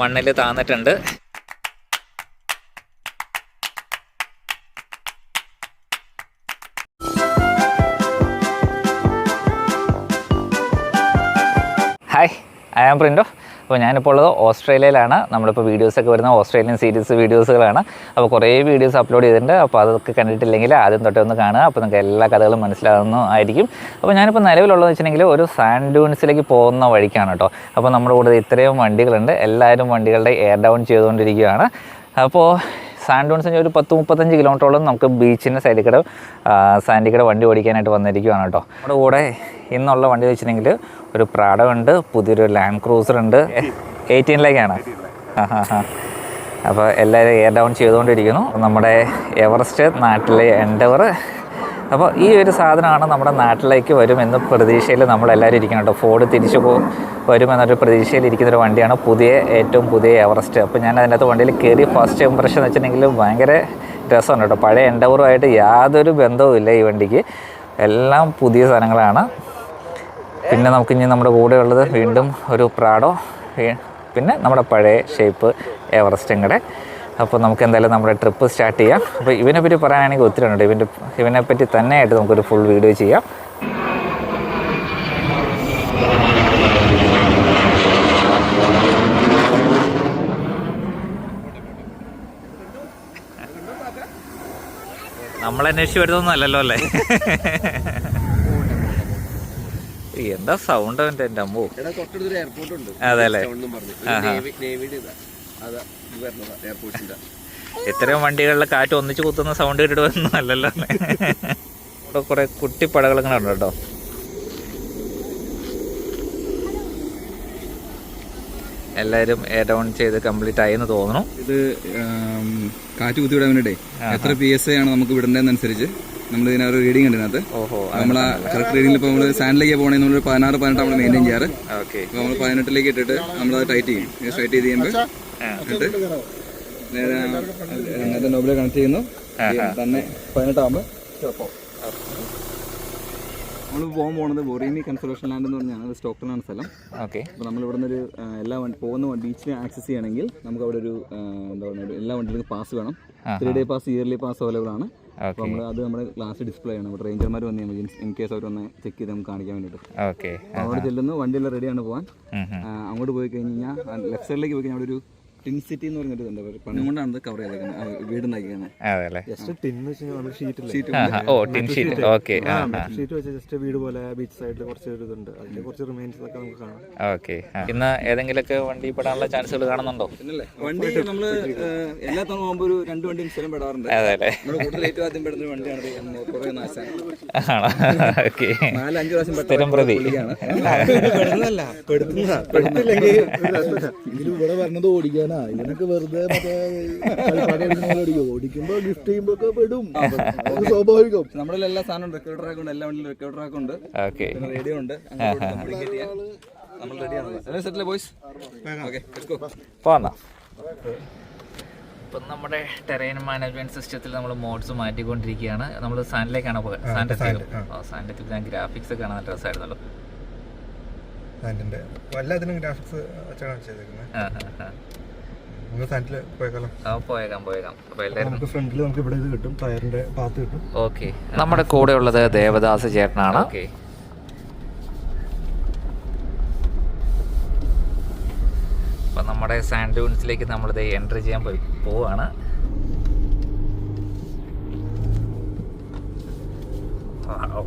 മണ്ണിൽ താന്നിട്ടുണ്ട്. Hi I ആം പ്രിന്റോ അപ്പോൾ ഞാനിപ്പോൾ ഉള്ളത് ഓസ്ട്രേലിയയിലാണ്. നമ്മളിപ്പോൾ വീഡിയോസൊക്കെ വരുന്ന ഓസ്ട്രേലിയൻ സീരീസ് വീഡിയോസുകളാണ് അപ്പോൾ കുറേ വീഡിയോസ് അപ്ലോഡ് ചെയ്തിട്ടുണ്ട്. അപ്പോൾ അതൊക്കെ കണ്ടിട്ടില്ലെങ്കിൽ ആദ്യം തൊട്ടേ ഒന്ന് കാണുക. അപ്പോൾ നിങ്ങൾക്ക് എല്ലാ കഥകളും മനസ്സിലാകുന്നു ആയിരിക്കും അപ്പോൾ ഞാനിപ്പോൾ നിലവിലുള്ളതെന്ന് വെച്ചിട്ടുണ്ടെങ്കിൽ ഒരു സാൻഡ് പോകുന്ന വഴിക്കാണ് കേട്ടോ. അപ്പോൾ നമ്മുടെ കൂടെ ഇത്രയും വണ്ടികളുണ്ട്. എല്ലാവരും വണ്ടികളുടെ എയർ ഡൗൺ ചെയ്തുകൊണ്ടിരിക്കുകയാണ്. അപ്പോൾ സാൻഡ് ഡൂൺസിന്റെ ഒരു പത്ത് മുപ്പത്തഞ്ച് കിലോമീറ്ററോളം നമുക്ക് ബീച്ചിന്റെ സൈഡിൽ കൂടെ സാൻഡിൽ കൂടെ വണ്ടി ഓടിക്കാനായിട്ട് വന്നിരിക്കുകയാണ് കേട്ടോ. നമ്മുടെ കൂടെ ഇന്നുള്ള വണ്ടി വെച്ചിട്ടുണ്ടെങ്കിൽ ഒരു പ്രാഡമുണ്ട് പുതിയൊരു ലാൻഡ് ക്രൂസർ ഉണ്ട്. എയ്റ്റീനിലേക്കാണ്. അപ്പോൾ എല്ലാവരും എയർ ഡൗൺ ചെയ്തുകൊണ്ടിരിക്കുന്നു. നമ്മുടെ എവറസ്റ്റ് നാട്ടിലെ എൻഡവർ അപ്പോൾ ഈ ഒരു സാധനമാണ് നമ്മുടെ നാട്ടിലേക്ക് വരുമെന്ന പ്രതീക്ഷയിൽ നമ്മളെല്ലാവരും ഇരിക്കണം കേട്ടോ. ഫോർഡ് തിരിച്ചു പോ വരുമെന്നൊരു പ്രതീക്ഷയിൽ ഇരിക്കുന്നൊരു വണ്ടിയാണ് പുതിയ ഏറ്റവും പുതിയ എവറസ്റ്റ് അപ്പോൾ ഞാൻ അതിനകത്ത് വണ്ടിയിൽ കയറി ഫസ്റ്റ് ഇമ്പ്രഷൻ എന്ന് വെച്ചിട്ടുണ്ടെങ്കിൽ ഭയങ്കര രസമാണ് കേട്ടോ. പഴയ എൻഡവറുമായിട്ട് യാതൊരു ബന്ധവുമില്ല ഈ വണ്ടിക്ക്. എല്ലാം പുതിയ സാധനങ്ങളാണ്. പിന്നെ നമുക്ക് ഇനി നമ്മുടെ കൂടെ ഉള്ളത് വീണ്ടും ഒരു പ്രാഡോ പിന്നെ നമ്മുടെ പഴയ ഷേപ്പ് എവറസ്റ്റും കൂടെ അപ്പോൾ നമുക്ക് എന്തായാലും നമ്മുടെ ട്രിപ്പ് സ്റ്റാർട്ട് ചെയ്യാം. അപ്പോൾ ഇവനെ പറ്റി പറയാനാണെങ്കിൽ ഒത്തിരി ഉണ്ട്. ഇവന്റെ ഇവനെ പറ്റി തന്നെയായിട്ട് നമുക്കൊരു ഫുൾ വീഡിയോ ചെയ്യാം. നമ്മളന്വേഷിച്ച് വരുന്നൊന്നും അല്ലല്ലോ അല്ലേ? എന്താ സൗണ്ട് അവന്റെ? എന്റെ അമ്മോ. അതെ അല്ലേ? അതാ വരുന്നതാ ഇത്രയും വണ്ടികളിലെ കാറ്റ് ഒന്നിച്ചു കുത്തുന്ന സൗണ്ട് കേട്ടിട്ട് വരുന്നു അല്ലല്ലോ. അല്ലേ ഇവിടെ കുറെ കുട്ടിപ്പടകൾ ഇങ്ങനെ ഉണ്ട് കേട്ടോ. എല്ലാവരും ഡൗൺ ചെയ്ത് കംപ്ലീറ്റ് ആയി എന്ന് തോന്നുന്നു. ഇത് കാറ്റ് കുത്തി വിടാൻ വേണ്ടിട്ടേ എത്ര പി എസ് ഐ ആണ് നമുക്ക് വിടേണ്ടതെന്നനുസരിച്ച് നമ്മൾ ഇതിനൊരു റീഡിംഗ് ഉണ്ട് ഇതിനകത്ത്. ഓഹോ നമ്മൾ കറക്റ്റ് റീഡിംഗ് ഇപ്പോൾ നമ്മൾ സാൻഡിലേക്ക് പോകണമെങ്കിൽ നമ്മൾ പതിനാറ് പതിനെട്ട് നമ്മൾ മെയിന്റെയിൻ ചെയ്യാറ്. ഓക്കെ. അപ്പോൾ നമ്മൾ പതിനെട്ടിലേക്ക് ഇട്ടിട്ട് നമ്മൾ അത് ടൈറ്റ് ചെയ്യും സ്ട്രൈറ്റ് ചെയ്ത് ചെയ്യുമ്പോൾ ഇട്ട് നേരെ നോബിലെ കണക്ട് ചെയ്യുന്നു. തന്നെ പതിനെട്ടാകുമ്പോൾ സ്റ്റോപ്പ് നമ്മൾ പോകാൻ പോകുന്നത് ബൊറീമി കൺസർവേഷൻ ലാൻഡ് എന്ന് പറഞ്ഞാൽ അത് സ്റ്റോക്ടനാണ് സ്ഥലം. ഓക്കെ. അപ്പോൾ നമ്മൾ ഇവിടെ ഒരു എല്ലാ വണ്ടി പോകുന്ന ബീച്ചിനെ ആക്സസ് ചെയ്യണമെങ്കിൽ നമുക്ക് അവിടെ ഒരു എന്താ പറയുക എല്ലാ വണ്ടികൾക്കും പാസ് വേണം. Three day pass yearly pass available ആണ്. അപ്പോൾ നമ്മൾ അത് നമ്മുടെ ക്ലാസ് ഡിസ്പ്ലേ ആണ് അപ്പോൾ റേഞ്ചർമാർ വന്ന് ഇൻ കേസ് അവർ ഒന്ന് ചെക്ക് ചെയ്ത് നമുക്ക് കാണിക്കാൻ വേണ്ടിയിട്ട് ഓക്കെ. അപ്പോൾ അവിടെ ചെല്ലുന്നു. വണ്ടിയെല്ലാം റെഡിയാണ് പോകാൻ അങ്ങോട്ട് പോയി കഴിഞ്ഞ് കഴിഞ്ഞാൽ ലെഫ്റ്റ് സൈഡിലേക്ക് പോയി കഴിഞ്ഞാൽ അവിടെ ഒരു ടിൻ സിറ്റി എന്ന് പറഞ്ഞൊരു പണം. കൊണ്ടാണ് ഇത് കവർ ചെയ്തേക്കുന്നത് sheet oh tin sheet. Okay. Sheet വെച്ച് ജസ്റ്റ് വീട് പോലെ ബീച്ച് സൈഡിൽ കുറച്ച് ഒരു ഇതുണ്ട്. അതിന്റെ കുറച്ച് റിമൈൻസ് ഒക്കെ നമുക്ക് കാണാം. ഓക്കെ ഇന്ന് ഏതെങ്കിലുമൊക്കെ വണ്ടി പെടാനുള്ള ചാൻസുകൾ കാണുന്നുണ്ടോ? വണ്ടി നമ്മൾ എല്ലാ തവണ പോകുമ്പോൾ ഒരു രണ്ട് വണ്ടിയും സ്ഥലം പെടാറുണ്ട്. അതെ നമ്മുടെ കൂടുതൽ ഏറ്റവും ആദ്യം പെടുന്ന വണ്ടിയാണ് ഇത് കുറേ നാശം. ആണോ? ഓക്കെ. നാല് പ്രാവശ്യം സ്ഥിരം പ്രതി. പെടുന്നതല്ല. പെടുത്തുന്നതാ പെടുത്തില്ലെങ്കിൽ ഇവിടെ പറഞ്ഞത് ഓടിക്കാനാ. ഇതിനൊക്കെ വെറുതെ ഓടിക്കുമ്പോ ഗിഫ്റ്റ് ചെയ്യുമ്പോ ഒക്കെ പെടും. അത് സ്വാഭാവികം. നമ്മുടെ എല്ലാ സാധനവും റെക്കോർഡ് ട്രാക്ക് ഉണ്ട് എല്ലാ വണ്ടിയിലും റെക്കോർഡ് ട്രാക്ക് ഉണ്ട്. ഓക്കെ പിന്നെ റേഡിയോ ഉണ്ട്. നമ്മൾ റെഡിയാണ് സെറ്റിലെ ബോയ്സ് ഓക്കെ പോന്നാ. ഇപ്പം നമ്മുടെ ടെറൈൻ മാനേജ്മെന്റ് സിസ്റ്റത്തിൽ നമ്മൾ മോഡ്സ് മാറ്റിക്കൊണ്ടിരിക്കുകയാണ്. നമ്മൾ സാൻഡിലേക്കാണ് സാൻഡത്തിൽ സാൻഡത്തിൽ ഞാൻ ഗ്രാഫിക്സ് ഒക്കെ കാണാൻ നല്ല രസമായിരുന്നല്ലോ. സാൻഡിന്റെ എല്ലാത്തിനും ഗ്രാഫിക്സ് ചെയ്തേക്കുന്നത് പോയേക്കാം പോയേക്കാം. നമുക്ക് ഫ്രണ്ടിൽ നമുക്ക് ഇവിടെ ഇത് കിട്ടും ടയറിന്റെ പാത്ത് കിട്ടും. ഓക്കെ. നമ്മുടെ കൂടെ ഉള്ളത് ദേവദാസ് ചേട്ടനാണ്. ഓക്കെ. അപ്പം നമ്മുടെ സാൻഡ് ഡ്യൂൺസിലേക്ക് നമ്മളിത് എൻട്രി ചെയ്യാൻ പോയി പോവാണ്. Wow.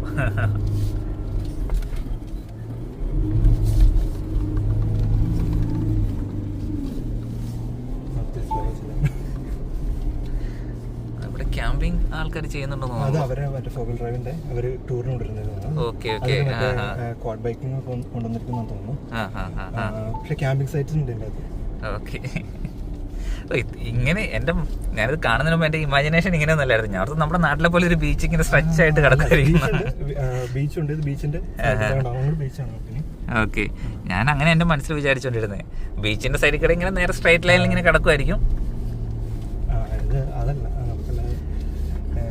ഇവിടെ ക്യാമ്പിംഗ് ആൾക്കാർ ചെയ്യുന്നുണ്ടോ അത് അവരെ മറ്റേ ഫോർ വീൽ ഡ്രൈവിന്റെ അവർ ടൂറിന് കൊണ്ടുവരുന്നത് ഓക്കെ ഓക്കെ. ക്വാഡ് ബൈക്കിംഗ് കൊണ്ടുവന്നിരിക്കുന്ന തോന്നുന്നു. പക്ഷെ ക്യാമ്പിംഗ് സൈറ്റ്സ് ഉണ്ട് ഓക്കെ. ഇങ്ങനെ എന്റെ ഞാനിത് കാണുന്നതിന് മുമ്പ് എന്റെ ഇമാജിനേഷൻ ഇങ്ങനെ ഒന്നല്ലായിരുന്നു. ഞാൻ ഓർത്തു നമ്മുടെ നാട്ടിലെ പോലെ ഒരു ബീച്ച് ഇങ്ങനെ സ്ട്രെച്ച് ആയിട്ട് കിടക്കുമായിരിക്കും ബീച്ചിന്റെ ഓക്കെ. ഞാൻ അങ്ങനെ എന്റെ മനസ്സിൽ വിചാരിച്ചുകൊണ്ടിരുന്നത് ബീച്ചിന്റെ സൈഡിൽ കൂടെ ഇങ്ങനെ നേരെ സ്ട്രൈറ്റ് ലൈനിൽ ഇങ്ങനെ കിടക്കുമായിരിക്കും ആ, ഇത് അതല്ല ആ, നമുക്കല്ലാതെ ഏ,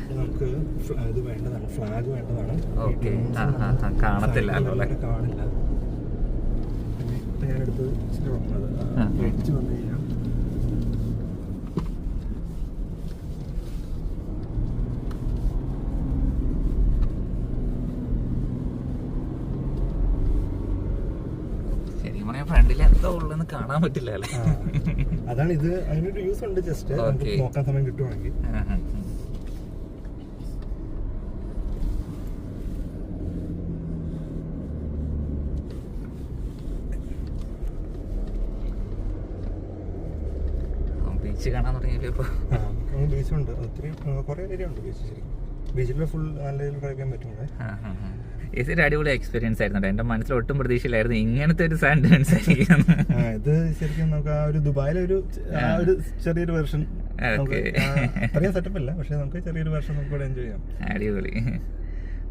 ഇത് നമുക്ക് നമുക്ക് ഫ്ല- ഇത് വേണ്ടതാണ് ഫ്ലാഗ് വേണ്ടതാണ്. കാണത്തില്ല കാണില്ല പിന്നെ ഞാനെടുത്ത് വന്നത്. എഡ്ജ് വന്നു കഴിഞ്ഞാൽ. ഫ്രണ്ടിൽ എന്തോ ഉള്ളെന്ന് കാണാൻ പറ്റില്ല അല്ലേ? അതാണ് ഇത്. അതിനൊരു യൂസ് ഉണ്ട് ജസ്റ്റ്. നോക്കാൻ സമയം കിട്ടുവാണെങ്കിൽ ആ, ആ, ആ. ബീച്ച് കാണാൻ തുടങ്ങിയപ്പോ. ഇപ്പൊ ബീച്ചുണ്ട്. ഒത്തിരി കുറേ ഏരിയ ഉണ്ട് ബീച്ച് ശരിക്കും ബീച്ചിൽ ഫുൾ നല്ല രീതിയിൽ ഡ്രൈവ് ചെയ്യാൻ പറ്റും. ഇതൊരു അടിപൊളി എക്സ്പീരിയൻസ് ആയിരുന്നു. എന്റെ മനസ്സിൽ ഒട്ടും പ്രതീക്ഷയിലായിരുന്നു ഇങ്ങനത്തെ ഒരു സാൻഡ് ഡാൻസ് ഇത് ശരിക്കും നമുക്ക് ആ ഒരു ദുബായിലെ ഒരു ആ ഒരു ചെറിയൊരു വെർഷൻ. അത്രയും സെറ്റപ്പ് ഇല്ല. പക്ഷെ നമുക്ക് ചെറിയൊരു വെർഷൻ നമുക്ക് ഇവിടെ എൻജോയ് ചെയ്യാം. അടിപൊളി.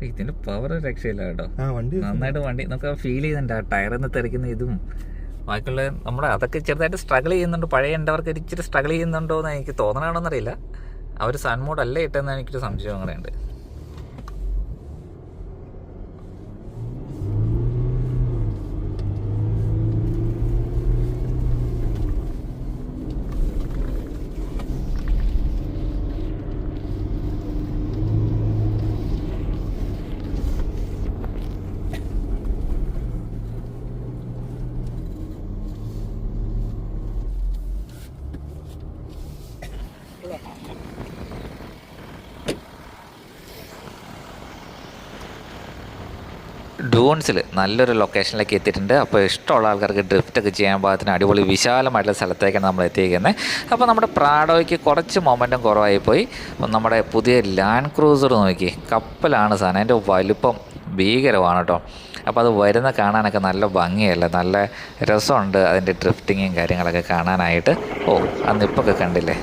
ഇതിന്റെ പവർ രക്ഷയില്ല കേട്ടോ. നന്നായിട്ട് വണ്ടി നമുക്ക് ഫീൽ ചെയ്യുന്നുണ്ട് ആ നിന്ന് തെറിക്കുന്ന ഇതും. ബാക്കിയുള്ള നമ്മുടെ അതൊക്കെ ചെറുതായിട്ട് സ്ട്രഗിൾ ചെയ്യുന്നുണ്ട്. പഴയ എന്റെവർക്ക് ഇച്ചിരി സ്ട്രഗിൾ ചെയ്യുന്നുണ്ടോ എന്ന് എനിക്ക് തോന്നണമെന്നറിയില്ല അവർ സൺ മോഡ് അല്ലേ ഇട്ടെന്ന് എനിക്കൊരു സംശയം കൂടെ ഡൂൺസിൽ നല്ലൊരു ലൊക്കേഷനിലേക്ക് എത്തിയിട്ടുണ്ട്. അപ്പോൾ ഇഷ്ടമുള്ള ആൾക്കാർക്ക് ഡ്രിഫ്റ്റ് ഒക്കെ ചെയ്യാൻ പാകത്തിന് അടിപൊളി വിശാലമായിട്ടുള്ള സ്ഥലത്തേക്കാണ് നമ്മൾ എത്തിയിരിക്കുന്നത്. അപ്പോൾ നമ്മുടെ പ്രാഡോയ്ക്ക് കുറച്ച് മൊമെന്റം കുറവായി പോയി. അപ്പം നമ്മുടെ പുതിയ ലാൻഡ് ക്രൂസർ നോക്കി. കപ്പലാണ് സാധനം. അതിന്റെ വലുപ്പം ഭീകരമാണ് കേട്ടോ. അപ്പോൾ അത് വരുന്ന കാണാനൊക്കെ നല്ല ഭംഗിയല്ല? നല്ല രസമുണ്ട് അതിന്റെ ഡ്രിഫ്റ്റിങ്ങും കാര്യങ്ങളൊക്കെ കാണാനായിട്ട്. ഓ അന്ന് നിപ്പൊക്കെ കണ്ടില്ലേ?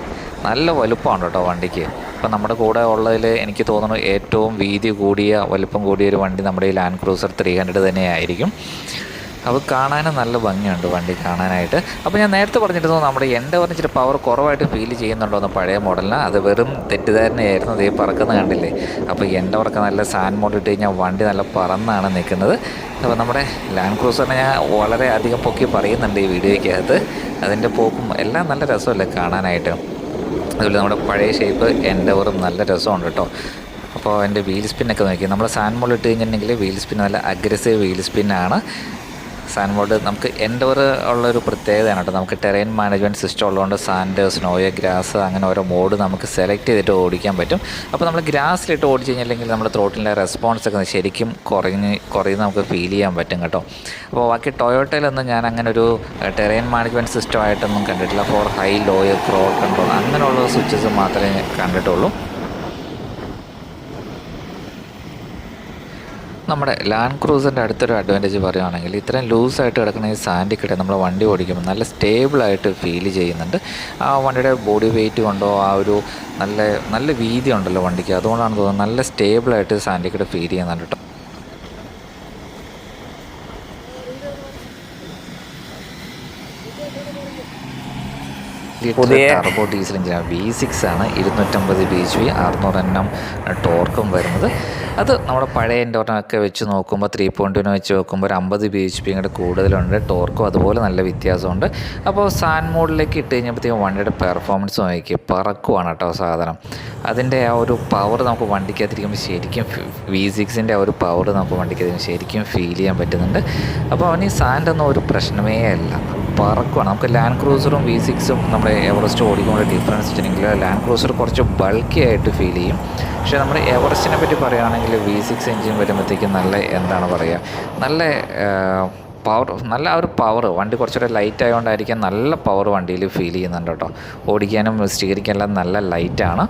നല്ല വലുപ്പമുണ്ട് കേട്ടോ വണ്ടിക്ക്. ഇപ്പം നമ്മുടെ കൂടെ ഉള്ളതിൽ എനിക്ക് തോന്നുന്നു ഏറ്റവും വീതി കൂടിയ വലിപ്പം കൂടിയ ഒരു വണ്ടി നമ്മുടെ ഈ ലാൻഡ് ക്രൂസർ ത്രീ ഹൺഡ്രഡ് തന്നെയായിരിക്കും. അത് കാണാനും നല്ല ഭംഗിയുണ്ട് വണ്ടി കാണാനായിട്ട്. അപ്പോൾ ഞാൻ നേരത്തെ പറഞ്ഞിരുന്നു നമ്മുടെ എന്റെ പറഞ്ഞിട്ട് പവർ കുറവായിട്ട് ഫീൽ ചെയ്യുന്നുണ്ടോ എന്ന് പഴയ മോഡലിന്. അത് വെറും തെറ്റിദ്ധാരണയായിരുന്നു അതേ പറക്കുന്ന കണ്ടില്ലേ? അപ്പോൾ എന്റെ ഉറക്ക നല്ല സാൻ മോഡ് ഇട്ട് കഴിഞ്ഞാൽ വണ്ടി നല്ല പറന്നാണ് നിൽക്കുന്നത്. അപ്പോൾ നമ്മുടെ ലാൻഡ് ക്രൂസറിനെ ഞാൻ വളരെ അധികം പൊക്കി പറയുന്നുണ്ട് ഈ വീഡിയോയ്ക്കകത്ത്. അതിന്റെ പോക്കും എല്ലാം നല്ല രസമല്ലേ കാണാനായിട്ട്. അതുപോലെ നമ്മുടെ പഴയ ഷേപ്പ് എന്റവറും നല്ല രസമുണ്ട് കേട്ടോ. അപ്പോൾ എന്റെ വീൽ സ്പിന്നൊക്കെ നോക്കി. നമ്മൾ സാൻമോൾ ഇട്ട് കഴിഞ്ഞിട്ടുണ്ടെങ്കിൽ വീൽ സ്പിൻ നല്ല അഗ്രസീവ് വീൽ സ്പിന്നാണ് സാൻമോഡ് നമുക്ക് എന്റവർ ഉള്ളൊരു പ്രത്യേകതയാണ് കേട്ടോ. നമുക്ക് ടെറൈൻ മാനേജ്മെന്റ് സിസ്റ്റം ഉള്ളതുകൊണ്ട് സാൻഡ് സ്നോയ ഗ്രാസ് അങ്ങനെ ഓരോ മോഡ് നമുക്ക് സെലക്ട് ചെയ്തിട്ട് ഓടിക്കാൻ പറ്റും. അപ്പോൾ നമ്മൾ ഗ്രാസിലിട്ട് ഓടിച്ച് കഴിഞ്ഞില്ലെങ്കിൽ നമ്മുടെ ത്രോട്ടിലെ റെസ്പോൺസ് ഒക്കെ ശരിക്കും കുറഞ്ഞ് കുറയുന്ന നമുക്ക് ഫീൽ ചെയ്യാൻ പറ്റും കേട്ടോ. അപ്പോൾ ബാക്കി ടൊയോട്ടയിലൊന്നും ഞാൻ അങ്ങനെ ഒരു ടെറൈൻ മാനേജ്മെന്റ് സിസ്റ്റം ആയിട്ടൊന്നും കണ്ടിട്ടില്ല. Four high lower crawl control അങ്ങനെയുള്ള സ്വിച്ചസ് മാത്രമേ കണ്ടിട്ടുള്ളൂ. നമ്മുടെ ലാൻഡ് ക്രൂസറിന്റെ അടുത്തൊരു അഡ്വാന്റേജ് പറയുകയാണെങ്കിൽ ഇത്രയും ലൂസായിട്ട് കിടക്കുന്ന ഈ സാൻഡിൽ കിട്ടുക നമ്മൾ വണ്ടി ഓടിക്കുമ്പോൾ നല്ല സ്റ്റേബിളായിട്ട് ഫീൽ ചെയ്യുന്നുണ്ട്. ആ വണ്ടിയുടെ ബോഡി വെയിറ്റ് കൊണ്ടോ ആ ഒരു നല്ല നല്ല വീതി ഉണ്ടല്ലോ വണ്ടിക്ക്. അതുകൊണ്ടാണ് തോന്നുന്നത് നല്ല സ്റ്റേബിളായിട്ട് സാൻഡിൽ ഫീൽ ചെയ്യുന്നുണ്ട് കേട്ടോ. പുതിയ ടർബോ ഡീസൽ എഞ്ചിനാണ് വി സിക്സ് ആണ്. ഇരുന്നൂറ്റമ്പത് ബി എച്ച് പി അറുന്നൂറ് എൻ എം ടോർക്കും വരുന്നത്. അത് നമ്മുടെ പഴയ എൻഡോറിനൊക്കെ വെച്ച് നോക്കുമ്പോൾ ത്രീ പോയിന്റിന് വെച്ച് നോക്കുമ്പോൾ ഒരു അമ്പത് ബി എച്ച് പി ഇങ്ങോട്ട് കൂടുതലുണ്ട്. ടോർക്കും അതുപോലെ നല്ല വ്യത്യാസമുണ്ട്. അപ്പോൾ സാൻ മോഡിലേക്ക് ഇട്ട് കഴിഞ്ഞപ്പോഴത്തേക്കും വണ്ടിയുടെ പെർഫോമൻസ് നോക്കി പറക്കുവാണ് കേട്ടോ സാധനം. അതിന്റെ ആ ഒരു പവർ നമുക്ക് വണ്ടിക്കകത്തിരിക്കുമ്പോൾ ശരിക്കും വി സിക്സിന്റെ ആ ഒരു പവർ നമുക്ക് വണ്ടിക്കകത്തിരിക്കുമ്പോൾ ശരിക്കും ഫീൽ ചെയ്യാൻ പറ്റുന്നുണ്ട്. അപ്പോൾ അവന് ഈ സാൻഡൊന്നും ഒരു പ്രശ്നമേ അല്ല. പറക്കുവാണ്. നമുക്ക് ലാൻഡ് ക്രൂസറും വി സിക്സും നമ്മുടെ എവറസ്റ്റ് ഓടിക്കുമ്പോൾ ഡിഫറൻസ് വെച്ചിട്ടുണ്ടെങ്കിൽ ലാൻഡ് ക്രൂസർ കുറച്ച് ബൾക്കി ആയിട്ട് ഫീൽ ചെയ്യും. പക്ഷേ നമ്മുടെ എവറസ്റ്റിനെ പറ്റി പറയുകയാണെങ്കിൽ വി സിക്സ് എഞ്ചിൻ വരുമ്പോഴത്തേക്കും നല്ല എന്താണ് പറയുക? നല്ല പവർ നല്ല ഒരു പവർ വണ്ടി കുറച്ചുകൂടെ ലൈറ്റ് ആയതുകൊണ്ടായിരിക്കാം നല്ല പവർ വണ്ടിയിൽ ഫീൽ ചെയ്യുന്നുണ്ട് കേട്ടോ. ഓടിക്കാനും സ്വീകരിക്കാനെല്ലാം നല്ല ലൈറ്റാണ്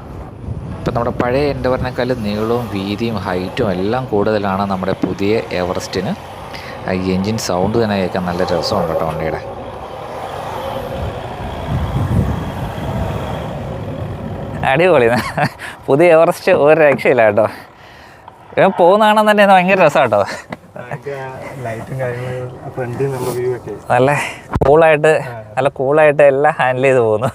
ഇപ്പം നമ്മുടെ പഴയ എൻഡവറിനേക്കാൾ നീളവും വീതിയും ഹൈറ്റും എല്ലാം കൂടുതലാണ് നമ്മുടെ പുതിയ എവറസ്റ്റിന് എൻജിൻ സൗണ്ട് തന്നെ കേൾക്കാൻ നല്ല രസമുണ്ട് കേട്ടോ വണ്ടിയുടെ. അടിപൊളി പുതിയ എവറസ്റ്റ് ഒരു രക്ഷയില്ല കേട്ടോ. ഇവൻ പോകുന്നതാണെന്ന് തന്നെ ഭയങ്കര രസമാണ് കേട്ടോ നല്ല കൂളായിട്ട് നല്ല കൂളായിട്ട് എല്ലാം ഹാൻഡിൽ ചെയ്ത് പോകുന്നു.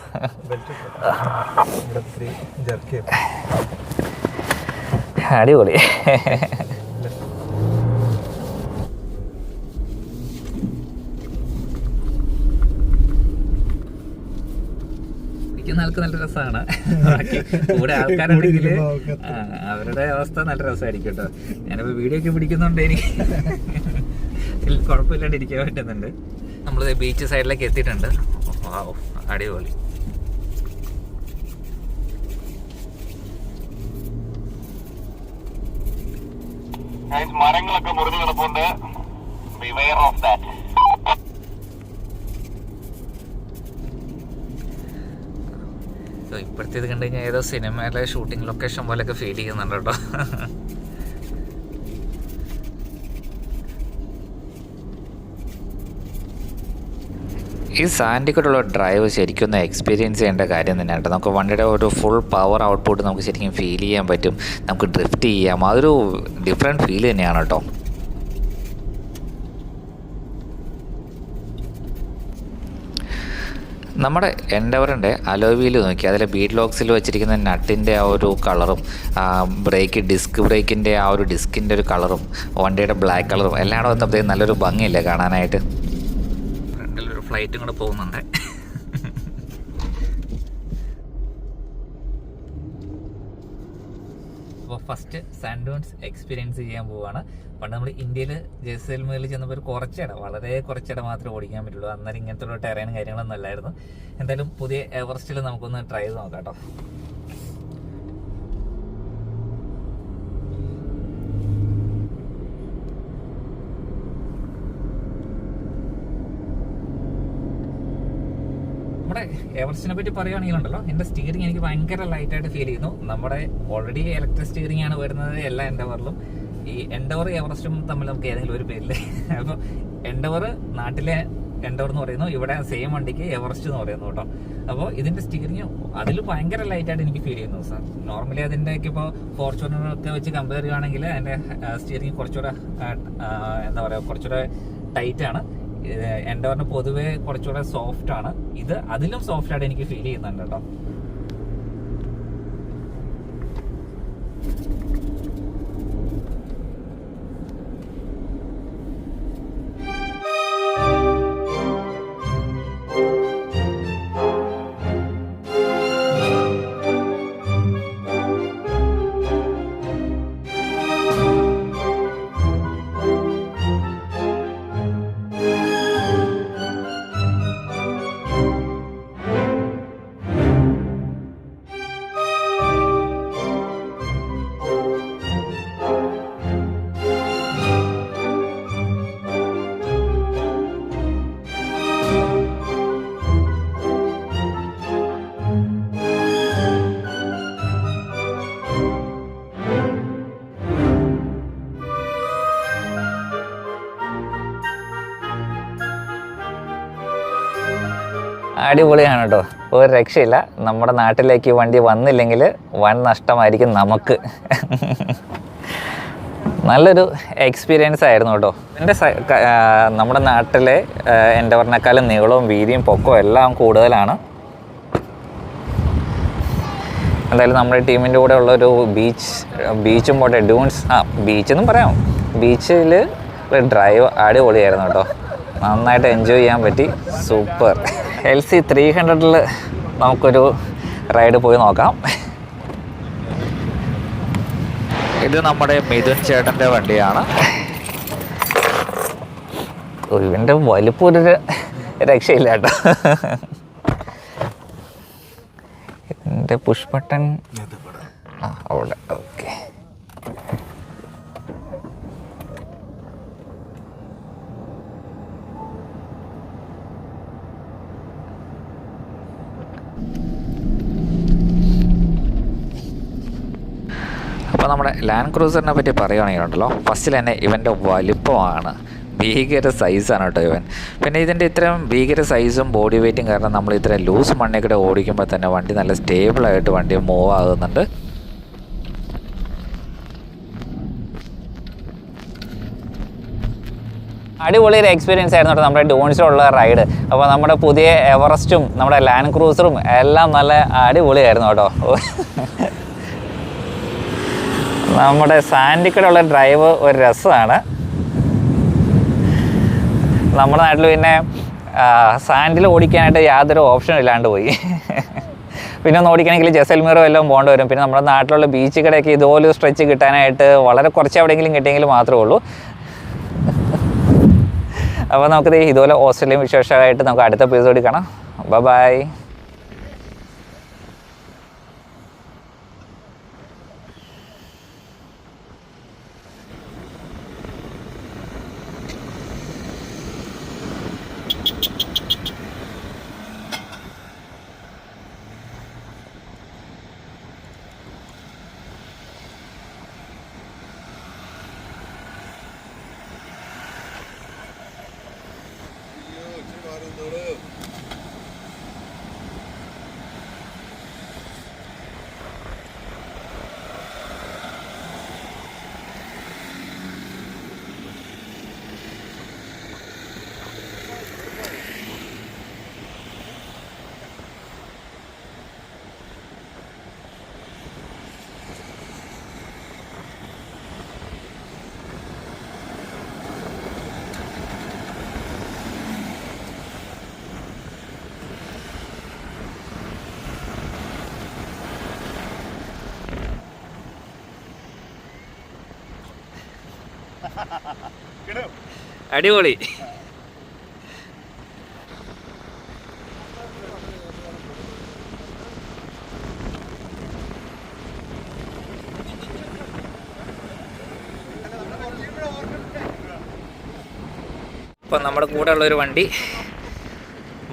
അടിപൊളി. ഇരിക്കുന്ന ആൾക്ക് നല്ല രസമാണ്. ബാക്കി കൂടെ ആൾക്കാരുണ്ടെങ്കിൽ ആ, അവരുടെ അവസ്ഥ നല്ല രസമായിരിക്കും കേട്ടോ. ഞാനിപ്പോൾ വീഡിയോ ഒക്കെ പിടിക്കുന്നുണ്ട് എനിക്ക്. കുഴപ്പമില്ലാണ്ട് ഇരിക്കാൻ പറ്റുന്നുണ്ട്. നമ്മൾ ബീച്ച് സൈഡിലേക്ക് എത്തിയിട്ടുണ്ട്. വാവ്, അടിപൊളി. മരങ്ങളൊക്കെ മുറിഞ്ഞു കിടപ്പുണ്ട്. ബിവെയർ ഓഫ് ദാറ്റ് സോ ഇപ്പോഴത്തെ ഇത് കണ്ടു കഴിഞ്ഞാൽ ഏതോ സിനിമയിലെ ഷൂട്ടിംഗ് ലൊക്കേഷൻ പോലെയൊക്കെ ഫീൽ ചെയ്യുന്നുണ്ട് കേട്ടോ. ഈ സാൻഡിക്കോട്ടുള്ള ഡ്രൈവ് ശരിക്കും ഒന്ന് എക്സ്പീരിയൻസ് ചെയ്യേണ്ട കാര്യം തന്നെയാണ് കേട്ടോ. നമുക്ക് വണ്ടിയുടെ ഒരു ഫുൾ പവർ ഔട്ട്പുട്ട് നമുക്ക് ശരിക്കും ഫീൽ ചെയ്യാൻ പറ്റും. നമുക്ക് ഡ്രിഫ്റ്റ് ചെയ്യാം. അതൊരു ഡിഫറെന്റ് ഫീൽ തന്നെയാണ് കേട്ടോ. നമ്മുടെ എൻഡവറിന്റെ അലോവിയിൽ നോക്കി അതിലെ ബീഡ് ലോക്സിൽ വെച്ചിരിക്കുന്ന നട്ടിന്റെ ആ ഒരു കളറും ബ്രേക്ക് ഡിസ്ക് ബ്രേക്കിന്റെ ആ ഒരു ഡിസ്കിന്റെ ഒരു കളറും വണ്ടിയുടെ ബ്ലാക്ക് കളറും എല്ലാം കൂടെ വന്നപ്പോഴത്തേക്കും നല്ലൊരു ഭംഗിയില്ലേ കാണാനായിട്ട്? ഫ്രണ്ടിലൊരു ഫ്ലൈറ്റും കൂടെ പോകുന്നുണ്ട്. അപ്പോൾ ഫസ്റ്റ് സാൻഡോൺസ് എക്സ്പീരിയൻസ് ചെയ്യാൻ പോവുകയാണ് പണ്ട് നമ്മൾ ഇന്ത്യയിൽ ജയ്സൽമേറിൽ ചെന്നപ്പോൾ ഒരു കുറച്ചിട വളരെ കുറച്ചിട മാത്രമേ ഓടിക്കാൻ പറ്റുള്ളൂ. അന്നേരം ഇങ്ങനത്തെ ഉള്ള ടെറേനും കാര്യങ്ങളൊന്നും അല്ലായിരുന്നു. എന്തായാലും പുതിയ എവറസ്റ്റിൽ നമുക്കൊന്ന് ട്രൈ ചെയ്ത് നോക്കാം കേട്ടോ നമ്മുടെ എവറസ്റ്റിനെ പറ്റി പറയുകയാണെങ്കിലുണ്ടല്ലോ എന്റെ സ്റ്റിയറിംഗ് എനിക്ക് ഭയങ്കര ലൈറ്റായിട്ട് ഫീൽ ചെയ്യുന്നു. നമ്മുടെ ഓൾറെഡി ഇലക്ട്രിക് സ്റ്റിയറിംഗ് ആണ് വരുന്നത് എല്ലാ എൻഡവറിലും ഈ എൻഡവർ എവറസ്റ്റും തമ്മിൽ നമുക്ക് ഏതെങ്കിലും ഒരു പേരില്ലേ അപ്പോൾ എൻഡവർ നാട്ടിലെ എൻഡവർ എന്ന് പറയുന്നു ഇവിടെ സെയിം വണ്ടിക്ക് എവറസ്റ്റ് എന്ന് പറയുന്നു കേട്ടോ. അപ്പോൾ ഇതിന്റെ സ്റ്റിയറിംഗ് അതിൽ ഭയങ്കര ലൈറ്റായിട്ട് എനിക്ക് ഫീൽ ചെയ്യുന്നു സാർ നോർമലി അതിന്റെയൊക്കെ ഇപ്പോൾ ഫോർച്യൂണറൊക്കെ വെച്ച് കമ്പയർ ചെയ്യുകയാണെങ്കിൽ അതിന്റെ സ്റ്റിയറിംഗ് കുറച്ചുകൂടെ എന്താ പറയുക കുറച്ചുകൂടെ ടൈറ്റ് ആണ് പറഞ്ഞ പൊതുവെ കുറച്ചുകൂടെ സോഫ്റ്റ് ആണ്. ഇത് അതിലും സോഫ്റ്റ് ആയിട്ട് എനിക്ക് ഫീൽ ചെയ്യുന്നുണ്ട് കേട്ടോ. അടിപൊളിയാണ് കേട്ടോ. ഒരു രക്ഷയില്ല. നമ്മുടെ നാട്ടിലേക്ക് വണ്ടി വന്നില്ലെങ്കിൽ വൻ നഷ്ടമായിരിക്കും നമുക്ക്. നല്ലൊരു എക്സ്പീരിയൻസ് ആയിരുന്നു കേട്ടോ. എന്റെ നമ്മുടെ നാട്ടിലെ എന്റെ പറഞ്ഞേക്കാളും നീളവും വീതിയും പൊക്കവും എല്ലാം കൂടുതലാണ്. എന്തായാലും നമ്മുടെ ടീമിന്റെ കൂടെ ഉള്ളൊരു ബീച്ച് ബീച്ചും പോട്ടെ ഡ്യൂൺസ് ആ ബീച്ചെന്നും പറയാം. ബീച്ചിൽ ഡ്രൈവ് അടിപൊളിയായിരുന്നു കേട്ടോ. നന്നായിട്ട് എൻജോയ് ചെയ്യാൻ പറ്റി. സൂപ്പർ എൽ സി ത്രീ ഹൺഡ്രഡിൽ നമുക്കൊരു റൈഡ് പോയി നോക്കാം. ഇത് നമ്മുടെ മിഥുൻ ചേട്ടന്റെ വണ്ടിയാണ്. ഇവന്റെ വലിപ്പം ഒരു രക്ഷയില്ല കേട്ടോ. ഇതിന്റെ പുഷ് ബട്ടൺ ആ അവിടെ ഓക്കെ അപ്പോൾ നമ്മുടെ ലാൻഡ് ക്രൂസറിനെ പറ്റി പറയുകയാണെങ്കിൽ ഉണ്ടല്ലോ ഫസ്റ്റിൽ തന്നെ ഇവന്റെ വലിപ്പമാണ്. ഭീകര സൈസാണ് കേട്ടോ ഇവൻ. പിന്നെ ഇതിന്റെ ഇത്രയും ഭീകര സൈസും ബോഡി വെയ്റ്റും കാരണം നമ്മൾ ഇത്ര ലൂസ് മണ്ണിൽ കൂടെ ഓടിക്കുമ്പോൾ തന്നെ വണ്ടി നല്ല സ്റ്റേബിളായിട്ട് വണ്ടി മൂവ് ആകുന്നുണ്ട്. അടിപൊളി ഒരു എക്സ്പീരിയൻസ് ആയിരുന്നു കേട്ടോ നമ്മുടെ ഡോൺസിലുള്ള റൈഡ് അപ്പോൾ നമ്മുടെ പുതിയ എവറസ്റ്റും നമ്മുടെ ലാൻഡ് ക്രൂസറും എല്ലാം നല്ല അടിപൊളിയായിരുന്നു കേട്ടോ. നമ്മുടെ സാൻഡിക്കടുള്ള ഡ്രൈവ് ഒരു രസമാണ്. നമ്മുടെ നാട്ടിൽ പിന്നെ സാൻഡിൽ ഓടിക്കാനായിട്ട് യാതൊരു ഓപ്ഷനും ഇല്ലാണ്ട് പോയി. പിന്നെ ഒന്ന് ഓടിക്കണമെങ്കിൽ ജസൽമീറോ എല്ലാം പോകേണ്ടി വരും. പിന്നെ നമ്മുടെ നാട്ടിലുള്ള ബീച്ച് കടയൊക്കെ ഇതുപോലെ സ്ട്രെച്ച് കിട്ടാനായിട്ട് വളരെ കുറച്ച് എവിടെയെങ്കിലും കിട്ടിയെങ്കിൽ മാത്രമേ ഉള്ളൂ. അപ്പോൾ നമുക്കിത് ഇതുപോലെ ഓസ്ട്രേലിയൻ വിശേഷമായിട്ട് നമുക്ക് അടുത്ത എപ്പിസോഡിൽ കാണാം. ബൈ അടിപൊളി. ഇപ്പം നമ്മുടെ കൂടെ ഉള്ളൊരു വണ്ടി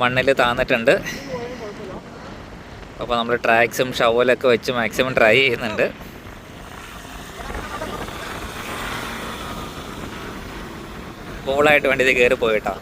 മണ്ണിൽ താന്നിട്ടുണ്ട്. അപ്പോൾ നമ്മൾ ട്രാക്സും ഷവലൊക്കെ വെച്ച് മാക്സിമം ട്രൈ ചെയ്യുന്നുണ്ട്. ബോളായിട്ട് വണ്ടി ഇത് കയറി പോയിട്ടാ